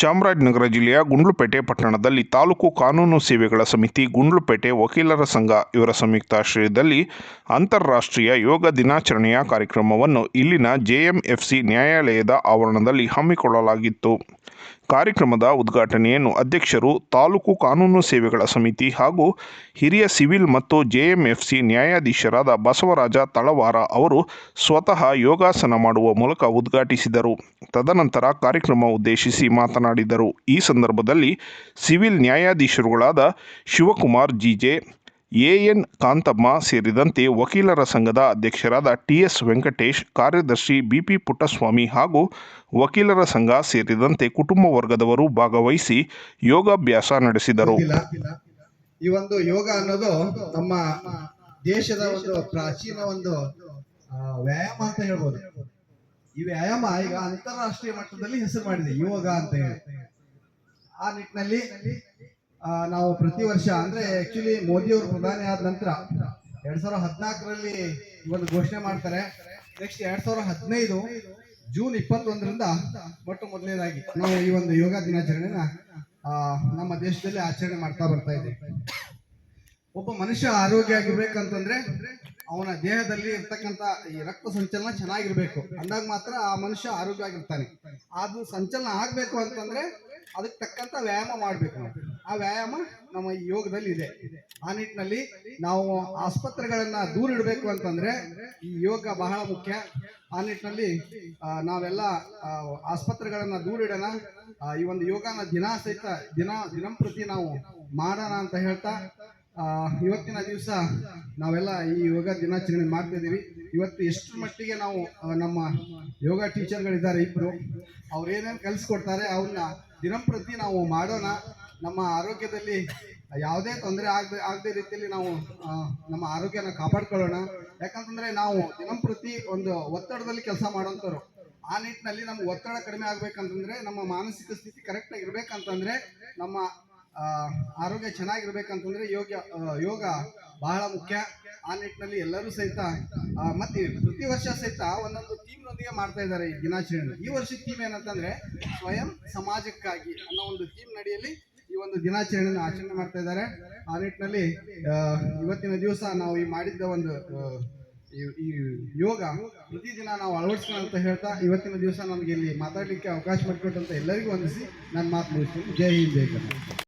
ಚಾಮರಾಜನಗರ ಜಿಲ್ಲೆಯ ಗುಂಡ್ಲುಪೇಟೆ ಪಟ್ಟಣದಲ್ಲಿ ತಾಲೂಕು ಕಾನೂನು ಸೇವೆಗಳ ಸಮಿತಿ ಗುಂಡ್ಲುಪೇಟೆ ವಕೀಲರ ಸಂಘ ಇವರ ಸಂಯುಕ್ತಾಶ್ರಯದಲ್ಲಿ ಅಂತಾರಾಷ್ಟ್ರೀಯ ಯೋಗ ದಿನಾಚರಣೆಯ ಕಾರ್ಯಕ್ರಮವನ್ನು ಇಲ್ಲಿನ ಜೆಎಂಎಫ್ಸಿ ನ್ಯಾಯಾಲಯದ ಆವರಣದಲ್ಲಿ ಹಮ್ಮಿಕೊಳ್ಳಲಾಗಿತ್ತು. ಕಾರ್ಯಕ್ರಮದ ಉದ್ಘಾಟನೆಯನ್ನು ಅಧ್ಯಕ್ಷರು ತಾಲೂಕು ಕಾನೂನು ಸೇವೆಗಳ ಸಮಿತಿ ಹಾಗೂ ಹಿರಿಯ ಸಿವಿಲ್ ಮತ್ತು ಜೆಎಂಎಫ್ಸಿ ನ್ಯಾಯಾಧೀಶರಾದ ಬಸವರಾಜ ತಳವಾರ ಅವರು ಸ್ವತಃ ಯೋಗಾಸನ ಮಾಡುವ ಮೂಲಕ ಉದ್ಘಾಟಿಸಿದರು. ತದನಂತರ ಕಾರ್ಯಕ್ರಮ ಉದ್ದೇಶಿಸಿ ಮಾತನಾಡಿದರು. ಈ ಸಂದರ್ಭದಲ್ಲಿ ಸಿವಿಲ್ ನ್ಯಾಯಾಧೀಶರುಗಳಾದ ಶಿವಕುಮಾರ್ ಜಿಜೆ ಎಎನ್ ಕಾಂತಮ್ಮ ಸೇರಿದಂತೆ ವಕೀಲರ ಸಂಘದ ಅಧ್ಯಕ್ಷರಾದ ಟಿಎಸ್ ವೆಂಕಟೇಶ್, ಕಾರ್ಯದರ್ಶಿ ಬಿಪಿ ಪುಟ್ಟಸ್ವಾಮಿ ಹಾಗೂ ವಕೀಲರ ಸಂಘ ಸೇರಿದಂತೆ ಕುಟುಂಬ ವರ್ಗದವರು ಭಾಗವಹಿಸಿ ಯೋಗಾಭ್ಯಾಸ ನಡೆಸಿದರು. ಈ ಒಂದು ಯೋಗ ಅನ್ನೋದು ನಮ್ಮ ದೇಶದ ಒಂದು ಪ್ರಾಚೀನ ಒಂದು ವ್ಯಾಯಾಮ ಅಂತ ಹೇಳ್ಬೋದು. ಈ ವ್ಯಾಯಾಮ ಈಗ ಅಂತಾರಾಷ್ಟ್ರೀಯ ಮಟ್ಟದಲ್ಲಿ ಹೆಸರು ಮಾಡಿದೆ, ಯೋಗ ಅಂತ ಹೇಳಿ. ಆ ನಿಟ್ಟಿನಲ್ಲಿ ನಾವು ಪ್ರತಿ ವರ್ಷ, ಅಂದ್ರೆ ಆಕ್ಚುಲಿ ಮೋದಿ ಅವರು ಪ್ರಧಾನಿ ಆದ ನಂತರ ಎರಡ್ ಸಾವಿರದ ಹದಿನಾಲ್ಕರಲ್ಲಿ ಒಂದು ಘೋಷಣೆ ಮಾಡ್ತಾರೆ. ನೆಕ್ಸ್ಟ್ ಎರಡ್ ಸಾವಿರದ ಹದಿನೈದು ಜೂನ್ ಇಪ್ಪತ್ತೊಂದರಿಂದ ಮೊಟ್ಟ ಮೊದಲನೇದಾಗಿ ನಾವು ಈ ಒಂದು ಯೋಗ ದಿನಾಚರಣೆನ ನಮ್ಮ ದೇಶದಲ್ಲಿ ಆಚರಣೆ ಮಾಡ್ತಾ ಬರ್ತಾ ಇದ್ದೀವಿ. ಒಬ್ಬ ಮನುಷ್ಯ ಆರೋಗ್ಯ ಆಗಿರ್ಬೇಕಂತಂದ್ರೆ ಅವನ ದೇಹದಲ್ಲಿ ಇರ್ತಕ್ಕಂಥ ಈ ರಕ್ತ ಸಂಚಲನ ಚೆನ್ನಾಗಿರ್ಬೇಕು. ಅಂದಾಗ ಮಾತ್ರ ಆ ಮನುಷ್ಯ ಆರೋಗ್ಯ ಆಗಿರ್ತಾನೆ. ಅದು ಸಂಚಲನ ಆಗ್ಬೇಕು ಅಂತಂದ್ರೆ ಅದಕ್ಕೆ ತಕ್ಕಂತ ವ್ಯಾಯಾಮ ಮಾಡ್ಬೇಕು ಆ ವ್ಯಾಯಾಮ ನಮ್ಮ ಈ ಯೋಗದಲ್ಲಿ ಇದೆ. ಆ ನಿಟ್ಟಿನಲ್ಲಿ ನಾವು ಆಸ್ಪತ್ರೆಗಳನ್ನ ದೂರ ಇಡಬೇಕು ಅಂತಂದ್ರೆ ಈ ಯೋಗ ಬಹಳ ಮುಖ್ಯ. ಆ ನಿಟ್ಟಿನಲ್ಲಿ ನಾವೆಲ್ಲ ಆಸ್ಪತ್ರೆಗಳನ್ನ ದೂರ ಇಡೋಣ. ಈ ಒಂದು ಯೋಗನ ದಿನ ಸಹಿತ ದಿನ ದಿನಂಪ್ರತಿ ನಾವು ಮಾಡೋಣ ಅಂತ ಹೇಳ್ತಾ ಇವತ್ತಿನ ದಿವಸ ನಾವೆಲ್ಲ ಈ ಯೋಗ ದಿನಾಚರಣೆ ಮಾಡ್ತಾ ಇದ್ದೀವಿ. ಇವತ್ತು ಎಷ್ಟು ಮಟ್ಟಿಗೆ ನಾವು ನಮ್ಮ ಯೋಗ ಟೀಚರ್ಗಳಿದ್ದಾರೆ ಇಬ್ಬರು ಅವ್ರು ಏನೇನು ಕಲಿಸ್ಕೊಡ್ತಾರೆ ಅವನ್ನ ದಿನಂಪ್ರತಿ ನಾವು ಮಾಡೋಣ. ನಮ್ಮ ಆರೋಗ್ಯದಲ್ಲಿ ಯಾವುದೇ ತೊಂದರೆ ಆಗದೆ ಆಗದೆ ರೀತಿಯಲ್ಲಿ ನಾವು ನಮ್ಮ ಆರೋಗ್ಯನ ಕಾಪಾಡ್ಕೊಳ್ಳೋಣ. ಯಾಕಂತಂದ್ರೆ ನಾವು ದಿನಂಪ್ರತಿ ಒಂದು ಒತ್ತಡದಲ್ಲಿ ಕೆಲಸ ಮಾಡೋಂಥವ್ರು. ಆ ನಿಟ್ಟಿನಲ್ಲಿ ನಮ್ಗೆ ಒತ್ತಡ ಕಡಿಮೆ ಆಗ್ಬೇಕಂತಂದ್ರೆ, ನಮ್ಮ ಮಾನಸಿಕ ಸ್ಥಿತಿ ಕರೆಕ್ಟಾಗಿ ಇರ್ಬೇಕಂತಂದ್ರೆ, ನಮ್ಮ ಆರೋಗ್ಯ ಚೆನ್ನಾಗಿರ್ಬೇಕಂತಂದ್ರೆ ಯೋಗ ಯೋಗ ಬಹಳ ಮುಖ್ಯ. ಆ ನಿಟ್ಟಿನಲ್ಲಿ ಎಲ್ಲರೂ ಸಹಿತ ಮತ್ತೆ ಪ್ರತಿ ವರ್ಷ ಸಹಿತ ಒಂದೊಂದು ಥೀಮ್ನೊಂದಿಗೆ ಮಾಡ್ತಾ ಇದ್ದಾರೆ ಈ ದಿನಾಚರಣೆ. ಈ ವರ್ಷ ಥೀಮ್ ಏನಂತಂದ್ರೆ ಸ್ವಯಂ ಸಮಾಜಕ್ಕಾಗಿ ಅನ್ನೋ ಒಂದು ಥೀಮ್ ನಡೆಯಲ್ಲಿ ಈ ಒಂದು ದಿನಾಚರಣೆಯನ್ನು ಆಚರಣೆ ಮಾಡ್ತಾ ಇದ್ದಾರೆ. ಆ ನಿಟ್ಟಿನಲ್ಲಿ ಇವತ್ತಿನ ದಿವಸ ನಾವು ಈ ಮಾಡಿದ್ದ ಒಂದು ಈ- ಯೋಗ ಪ್ರತಿದಿನ ನಾವು ಅಳವಡಿಸೋಣ ಅಂತ ಹೇಳ್ತಾ ಇವತ್ತಿನ ದಿವಸ ನಮಗೆ ಇಲ್ಲಿ ಮಾತಾಡಲಿಕ್ಕೆ ಅವಕಾಶ ಮಾಡಿಕೊಟ್ಟಂತ ಎಲ್ಲರಿಗೂ ವಂದಿಸಿ ನನ್ನ ಮಾತು ಮುಗಿಸ್ತೀನಿ. ಜೈ ಹಿಂದ್